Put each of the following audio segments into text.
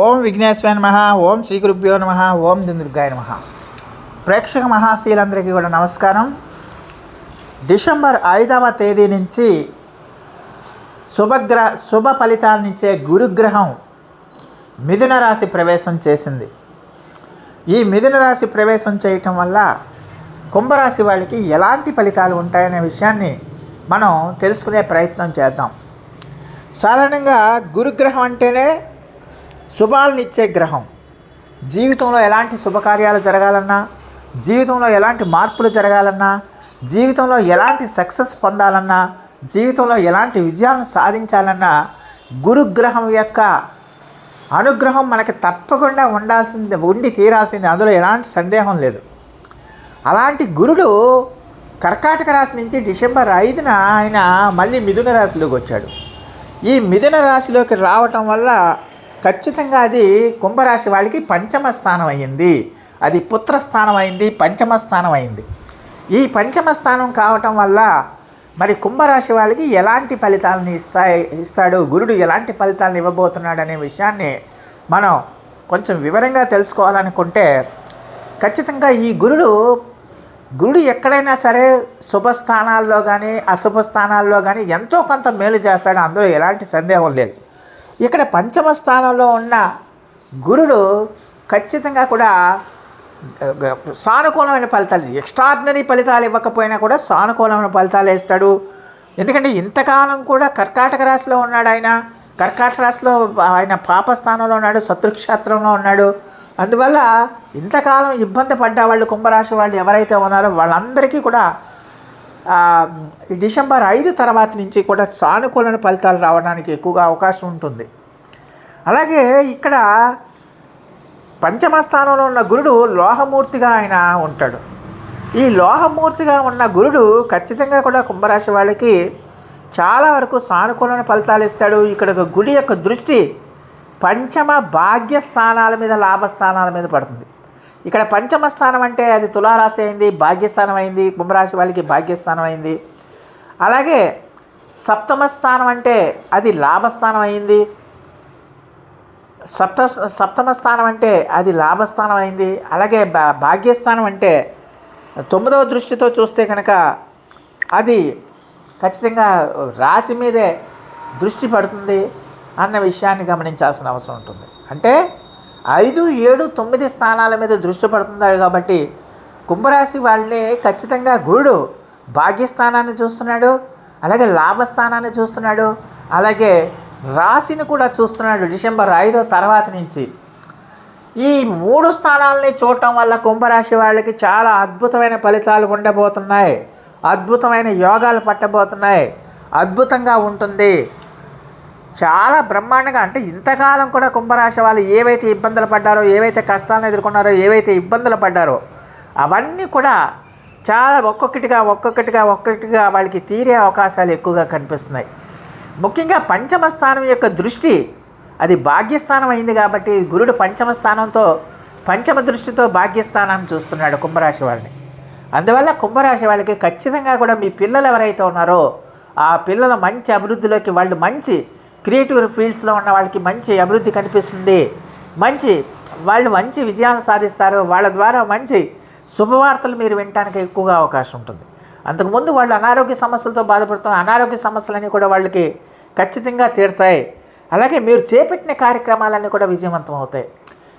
ఓం విఘ్నేశ్వర నమ ఓం శ్రీ గురుభ్యో నమ ఓం దుందుర్గాయ నమ. ప్రేక్షక మహాశీలందరికీ కూడా నమస్కారం. డిసెంబర్ ఐదవ తేదీ నుంచి శుభగ్రహ శుభ ఫలితాలనిచ్చే గురుగ్రహం మిథున రాశి ప్రవేశం చేసింది. ఈ మిథున రాశి ప్రవేశం చేయటం వల్ల కుంభరాశి వాళ్ళకి ఎలాంటి ఫలితాలు ఉంటాయనే విషయాన్ని మనం తెలుసుకునే ప్రయత్నం చేద్దాం. సాధారణంగా గురుగ్రహం అంటేనే శుభాలనిచ్చే గ్రహం. జీవితంలో ఎలాంటి శుభకార్యాలు జరగాలన్నా జీవితంలో ఎలాంటి మార్పులు జరగాలన్నా జీవితంలో ఎలాంటి సక్సెస్ పొందాలన్నా జీవితంలో ఎలాంటి విజయాలను సాధించాలన్నా గురుగ్రహం యొక్క అనుగ్రహం మనకి తప్పకుండా ఉండాల్సింది ఉండి తీరాల్సింది. అందులో ఎలాంటి సందేహం లేదు. అలాంటి గురుడు కర్కాటక రాశి నుంచి డిసెంబర్ ఐదున ఆయన మళ్ళీ మిథున రాశిలోకి వచ్చాడు. ఈ మిథున రాశిలోకి రావటం వల్ల ఖచ్చితంగా అది కుంభరాశి వాళ్ళకి పంచమ స్థానం అయ్యింది. అది పుత్రస్థానం అయింది పంచమ స్థానం అయింది. ఈ పంచమ స్థానం కావటం వల్ల మరి కుంభరాశి వాళ్ళకి ఎలాంటి ఫలితాలను ఇస్తాయి ఇస్తాడు? గురుడు ఎలాంటి ఫలితాలను ఇవ్వబోతున్నాడు అనే విషయాన్ని మనం కొంచెం వివరంగా తెలుసుకోవాలనుకుంటే ఖచ్చితంగా ఈ గురుడు గురుడు ఎక్కడైనా సరే శుభస్థానాల్లో కానీ అశుభ స్థానాల్లో కానీ ఎంతో కొంత మేలు చేస్తాడు. అందులో ఎలాంటి సందేహం లేదు. ఇక్కడ పంచమ స్థానంలో ఉన్న గురుడు ఖచ్చితంగా కూడా సానుకూలమైన ఫలితాలు ఎక్స్ట్రాడినరీ ఫలితాలు ఇవ్వకపోయినా కూడా సానుకూలమైన ఫలితాలు ఇస్తాడు ఎందుకంటే ఇంతకాలం కూడా కర్కాటక రాశిలో ఉన్నాడు ఆయన. కర్కాటక రాశిలో ఆయన పాప స్థానంలో ఉన్నాడు శత్రుక్షేత్రంలో ఉన్నాడు. అందువల్ల ఇంతకాలం ఇబ్బంది పడ్డ వాళ్ళు కుంభరాశి వాళ్ళు ఎవరైతే ఉన్నారో వాళ్ళందరికీ కూడా డిసెంబర్ ఐదు తర్వాత నుంచి కూడా సానుకూలన ఫలితాలు రావడానికి ఎక్కువగా అవకాశం ఉంటుంది. అలాగే ఇక్కడ పంచమ స్థానంలో ఉన్న గురుడు లోహమూర్తిగా ఆయన ఉంటాడు. ఈ లోహమూర్తిగా ఉన్న గురుడు ఖచ్చితంగా కూడా కుంభరాశి వాళ్ళకి చాలా వరకు సానుకూలన ఫలితాలు ఇస్తాడు. ఇక్కడ ఒక గుడి యొక్క దృష్టి పంచమ భాగ్య స్థానాల మీద లాభస్థానాల మీద పడుతుంది. ఇక్కడ పంచమ స్థానం అంటే అది తులారాశి అయింది భాగ్యస్థానం అయింది కుంభరాశి వాళ్ళకి భాగ్యస్థానం అయింది. అలాగే సప్తమ స్థానం అంటే అది లాభస్థానం అయింది. సప్త సప్తమ స్థానం అంటే అది లాభస్థానం అయింది. అలాగే భా భాగ్యస్థానం అంటే తొమ్మిదవ దృష్టితో చూస్తే కనుక అది ఖచ్చితంగా రాశి మీదే దృష్టి పడుతుంది అన్న విషయాన్ని గమనించాల్సిన అవసరం ఉంటుంది. అంటే ఐదు ఏడు తొమ్మిది స్థానాల మీద దృష్టి పడుతుంది కాబట్టి కుంభరాశి వాళ్ళని ఖచ్చితంగా గురుడు భాగ్యస్థానాన్ని చూస్తున్నాడు అలాగే లాభస్థానాన్ని చూస్తున్నాడు అలాగే రాశిని కూడా చూస్తున్నాడు డిసెంబర్ ఐదో తర్వాత నుంచి. ఈ మూడు స్థానాలని చూడటం వల్ల కుంభరాశి వాళ్ళకి చాలా అద్భుతమైన ఫలితాలు ఉండబోతున్నాయి అద్భుతమైన యోగాలు పట్టబోతున్నాయి అద్భుతంగా ఉంటుంది. చాలా బ్రహ్మాండంగా అంటే ఇంతకాలం కూడా కుంభరాశి వాళ్ళు ఏవైతే ఇబ్బందులు పడ్డారో ఏవైతే కష్టాలను ఎదుర్కొన్నారో ఏవైతే ఇబ్బందులు పడ్డారో అవన్నీ కూడా చాలా ఒక్కొక్కటిగా ఒక్కొక్కటిగా ఒక్కొక్కటిగా వాళ్ళకి తీరే అవకాశాలు ఎక్కువగా కనిపిస్తున్నాయి. ముఖ్యంగా పంచమ స్థానం యొక్క దృష్టి అది భాగ్యస్థానం అయింది కాబట్టి గురుడు పంచమ స్థానంతో పంచమ దృష్టితో భాగ్యస్థానాన్ని చూస్తున్నాడు కుంభరాశి వాళ్ళని అందువల్ల కుంభరాశి వాళ్ళకి ఖచ్చితంగా కూడా మీ పిల్లలు ఎవరైతే ఉన్నారో ఆ పిల్లల మంచి అభివృద్ధిలోకి వాళ్ళు మంచి క్రియేటివ్ ఫీల్డ్స్లో ఉన్న వాళ్ళకి మంచి అభివృద్ధి కనిపిస్తుంది. మంచి వాళ్ళు మంచి విజయాలను సాధిస్తారు. వాళ్ళ ద్వారా మంచి శుభవార్తలు మీరు వినడానికి ఎక్కువగా అవకాశం ఉంటుంది. అంతకుముందు వాళ్ళు అనారోగ్య సమస్యలతో బాధపడుతున్న అనారోగ్య సమస్యలన్నీ కూడా వాళ్ళకి ఖచ్చితంగా తీరుతాయి. అలాగే మీరు చేపట్టిన కార్యక్రమాలన్నీ కూడా విజయవంతం అవుతాయి.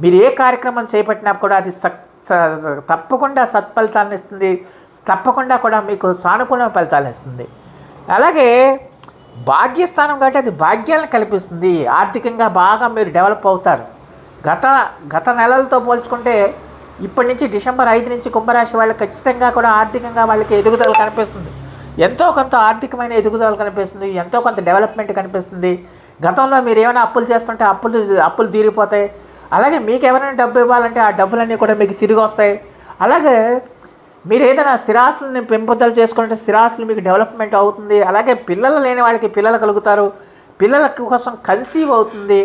మీరు ఏ కార్యక్రమం చేపట్టినా కూడా అది సక్ స- తప్పకుండా సత్ఫలితాలను ఇస్తుంది. తప్పకుండా కూడా మీకు సానుకూల ఫలితాలను ఇస్తుంది. అలాగే భాగ్యస్థానం కాబట్టి అది భాగ్యాలను కల్పిస్తుంది. ఆర్థికంగా బాగా మీరు డెవలప్ అవుతారు. గత గత నెలలతో పోల్చుకుంటే ఇప్పటి నుంచి డిసెంబర్ ఐదు నుంచి కుంభరాశి వాళ్ళకి ఖచ్చితంగా కూడా ఆర్థికంగా వాళ్ళకి ఎదుగుదల కనిపిస్తుంది. ఎంతో కొంత ఆర్థికమైన ఎదుగుదల కనిపిస్తుంది. ఎంతో కొంత డెవలప్మెంట్ కనిపిస్తుంది. గతంలో మీరు ఏమైనా అప్పులు చేస్తుంటే అప్పులు అప్పులు తీరిపోతాయి. అలాగే మీకు ఎవరైనా డబ్బు ఇవ్వాలంటే ఆ డబ్బులన్నీ కూడా మీకు తిరిగి వస్తాయి. అలాగే మీరు ఏదైనా స్థిరాస్తుల్ని పెంపుదల చేసుకుంటే స్థిరాస్తులు మీకు డెవలప్మెంట్ అవుతుంది అలాగే పిల్లలు లేని వాళ్ళకి పిల్లలు కలుగుతారు పిల్లల కోసం కన్సీవ్ అవుతుంది.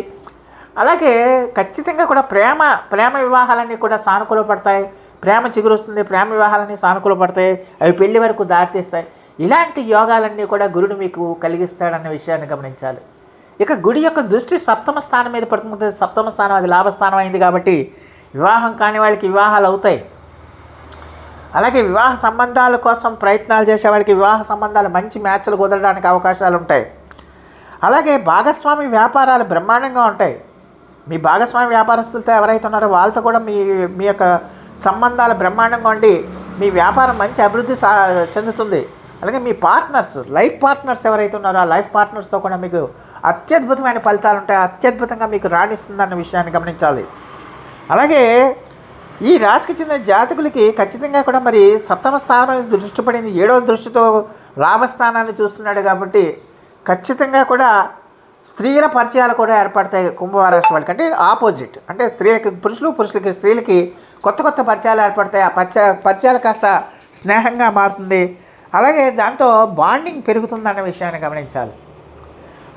అలాగే ఖచ్చితంగా కూడా ప్రేమ ప్రేమ వివాహాలన్నీ కూడా సానుకూల పడతాయి. ప్రేమ చిగురుస్తుంది ప్రేమ వివాహాలన్నీ సానుకూల పడతాయి. అవి పెళ్ళి వరకు దారితీస్తాయి. ఇలాంటి యోగాలన్నీ కూడా గురుడు మీకు కలిగిస్తాడన్న విషయాన్ని గమనించాలి. ఇక గుడి యొక్క దృష్టి సప్తమ స్థానం మీద పడుతుంది. సప్తమ స్థానం అది లాభస్థానం అయింది కాబట్టి వివాహం కాని వాళ్ళకి వివాహాలు అవుతాయి. అలాగే వివాహ సంబంధాల కోసం ప్రయత్నాలు చేసేవాడికి వివాహ సంబంధాలు మంచి మ్యాచ్లు కుదరడానికి అవకాశాలు ఉంటాయి. అలాగే భాగస్వామి వ్యాపారాలు బ్రహ్మాండంగా ఉంటాయి. మీ భాగస్వామి వ్యాపారస్తులతో ఎవరైతే ఉన్నారో వాళ్ళతో కూడా మీ మీ యొక్క సంబంధాలు బ్రహ్మాండంగా ఉండి మీ వ్యాపారం మంచి అభివృద్ధి సా చెందుతుంది. అలాగే మీ పార్ట్నర్స్ లైఫ్ పార్ట్నర్స్ ఎవరైతే ఉన్నారో ఆ లైఫ్ పార్ట్నర్స్తో కూడా మీకు అత్యద్భుతమైన ఫలితాలు ఉంటాయి. అత్యద్భుతంగా మీకు రాణిస్తుందన్న విషయాన్ని గమనించాలి. అలాగే ఈ రాశికి చెందిన జాతకులకి ఖచ్చితంగా కూడా మరి సప్తమ స్థానం దృష్టి పడింది. ఏడవ దృష్టితో లాభస్థానాన్ని చూస్తున్నాడు కాబట్టి ఖచ్చితంగా కూడా స్త్రీల పరిచయాలు కూడా ఏర్పడతాయి కుంభరాశి వాళ్ళకి. అంటే ఆపోజిట్. అంటే స్త్రీలకి పురుషులు పురుషులకి స్త్రీలకి కొత్త కొత్త పరిచయాలు ఏర్పడతాయి. ఆ పరిచయ పరిచయాలు కాస్త స్నేహంగా మారుతుంది. అలాగే దాంతో బాండింగ్ పెరుగుతుందన్న విషయాన్ని గమనించాలి.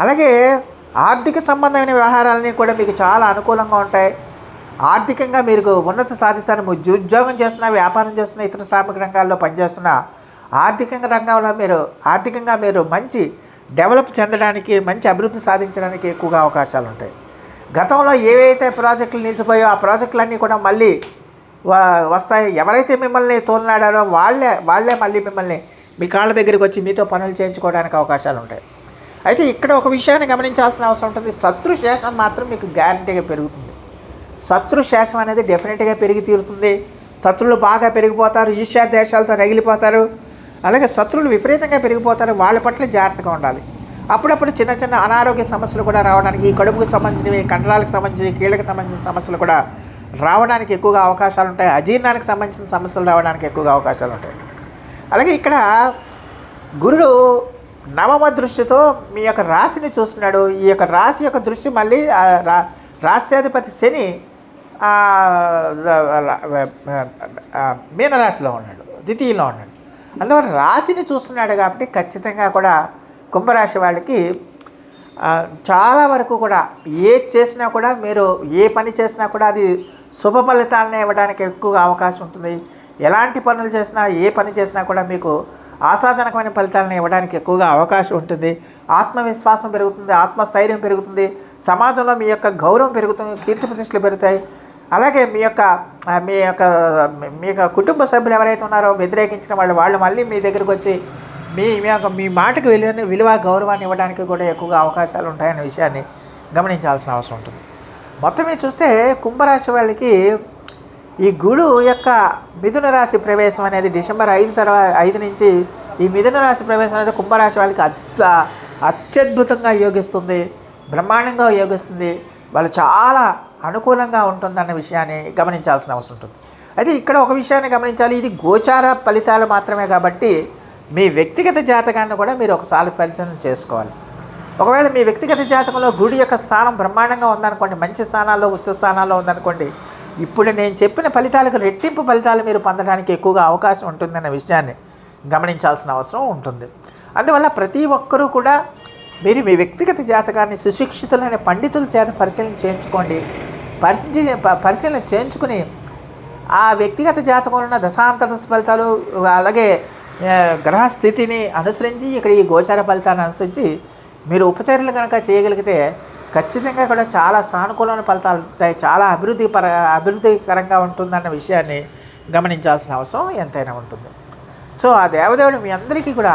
అలాగే ఆర్థిక సంబంధమైన వ్యవహారాలని కూడా మీకు చాలా అనుకూలంగా ఉంటాయి. ఆర్థికంగా మీరు ఉన్నత సాధిస్తారు ఉద్యోగం చేస్తున్న వ్యాపారం చేస్తున్న ఇతర శ్రామిక రంగాల్లో పనిచేస్తున్న ఆర్థికంగా రంగంలో మీరు ఆర్థికంగా మీరు మంచి డెవలప్ చెందడానికి మంచి అభివృద్ధి సాధించడానికి ఎక్కువగా అవకాశాలు ఉంటాయి. గతంలో ఏవైతే ప్రాజెక్టులు నిలిచిపోయో ఆ ప్రాజెక్టులన్నీ కూడా మళ్ళీ వ- వస్తాయి. ఎవరైతే మిమ్మల్ని తోలనాడారో వాళ్ళే వాళ్ళే మళ్ళీ మిమ్మల్ని మీ కాళ్ళ దగ్గరికి వచ్చి మీతో పనులు చేయించుకోవడానికి అవకాశాలు ఉంటాయి. అయితే ఇక్కడ ఒక విషయాన్ని గమనించాల్సిన అవసరం ఉంటుంది. శత్రు శేషం మాత్రం మీకు గ్యారంటీగా పెరుగుతుంది. శత్రు శేషం అనేది డెఫినెట్గా పెరిగి తీరుతుంది. శత్రులు బాగా పెరిగిపోతారు ఈర్ష్యా దేశాలతో రగిలిపోతారు. అలాగే శత్రువులు విపరీతంగా పెరిగిపోతారు వాళ్ళ పట్ల జాగ్రత్తగా ఉండాలి. అప్పుడప్పుడు చిన్న చిన్న అనారోగ్య సమస్యలు కూడా రావడానికి ఈ కడుపుకు సంబంధించినవి కండరాలకు సంబంధించి కీళ్ళకి సంబంధించిన సమస్యలు కూడా రావడానికి ఎక్కువగా అవకాశాలు ఉంటాయి. అజీర్ణానికి సంబంధించిన సమస్యలు రావడానికి ఎక్కువగా అవకాశాలు ఉంటాయి. అలాగే ఇక్కడ గురుడు నవమ దృష్టితో మీ యొక్క రాశిని చూస్తున్నాడు. ఈ యొక్క రాశి యొక్క దృష్టి మళ్ళీ రా రాశ్యాధిపతి శని మీనరాశిలో ఉన్నాడు ద్వితీయంలో ఉన్నాడు. అందువల్ల రాశిని చూస్తున్నాడు కాబట్టి ఖచ్చితంగా కూడా కుంభరాశి వాళ్ళకి చాలా వరకు కూడా ఏ చేసినా కూడా మీరు ఏ పని చేసినా కూడా అది శుభ ఫలితాలను ఇవ్వడానికి ఎక్కువగా అవకాశం ఉంటుంది. ఎలాంటి పనులు చేసినా ఏ పని చేసినా కూడా మీకు ఆశాజనకమైన ఫలితాలను ఇవ్వడానికి ఎక్కువగా అవకాశం ఉంటుంది. ఆత్మవిశ్వాసం పెరుగుతుంది ఆత్మస్థైర్యం పెరుగుతుంది. సమాజంలో మీ యొక్క గౌరవం పెరుగుతుంది కీర్తి ప్రతిష్టలు పెరుగుతాయి. అలాగే మీ యొక్క మీ యొక్క మీ యొక్క కుటుంబ సభ్యులు ఎవరైతే ఉన్నారో వ్యతిరేకించిన వాళ్ళు వాళ్ళు మళ్ళీ మీ దగ్గరికి వచ్చి మీ మీ యొక్క మీ మాటకు విలువ విలువ గౌరవాన్ని ఇవ్వడానికి కూడా ఎక్కువగా అవకాశాలు ఉంటాయనే విషయాన్ని గమనించాల్సిన అవసరం ఉంటుంది. మొత్తం మీద చూస్తే కుంభరాశి వాళ్ళకి ఈ గుడు యొక్క మిథున రాశి ప్రవేశం అనేది డిసెంబర్ ఐదు తర్వాత ఐదు నుంచి ఈ మిథున రాశి ప్రవేశం అనేది కుంభరాశి వాళ్ళకి అత్య అత్యద్భుతంగా యోగిస్తుంది బ్రహ్మాండంగా యోగిస్తుంది. వాళ్ళు చాలా అనుకూలంగా ఉంటుందన్న విషయాన్ని గమనించాల్సిన అవసరం ఉంటుంది. అయితే ఇక్కడ ఒక విషయాన్ని గమనించాలి. ఇది గోచార ఫలితాలు మాత్రమే కాబట్టి మీ వ్యక్తిగత జాతకాన్ని కూడా మీరు ఒకసారి పరిశీలన చేసుకోవాలి. ఒకవేళ మీ వ్యక్తిగత జాతకంలో గుడి యొక్క స్థానం బ్రహ్మాండంగా ఉందనుకోండి మంచి స్థానాల్లో ఉచ్చ స్థానాల్లో ఉందనుకోండి ఇప్పుడు నేను చెప్పిన ఫలితాలకు రెట్టింపు ఫలితాలు మీరు పొందడానికి ఎక్కువగా అవకాశం ఉంటుందన్న విషయాన్ని గమనించాల్సిన అవసరం ఉంటుంది. అందువల్ల ప్రతి ఒక్కరూ కూడా మీరు మీ వ్యక్తిగత జాతకాన్ని సుశిక్షితులైన పండితుల చేత పరిశీలన చేయించుకోండి. పరిచయం పరిశీలన చేయించుకుని ఆ వ్యక్తిగత జాతకంలో ఉన్న దశాంతర ఫలితాలు అలాగే గ్రహస్థితిని గ్రహ స్థితిని అనుసరించి ఇక్కడ ఈ గోచార ఫలితాన్ని అనుసరించి మీరు ఉపచర్యలు కనుక చేయగలిగితే ఖచ్చితంగా కూడా చాలా సానుకూలమైన ఫలితాలు ఉంటాయి చాలా అభివృద్ధి పర అభివృద్ధికరంగా ఉంటుందన్న విషయాన్ని గమనించాల్సిన అవసరం ఎంతైనా ఉంటుంది. సో ఆ దేవదేవుడు మీ అందరికీ కూడా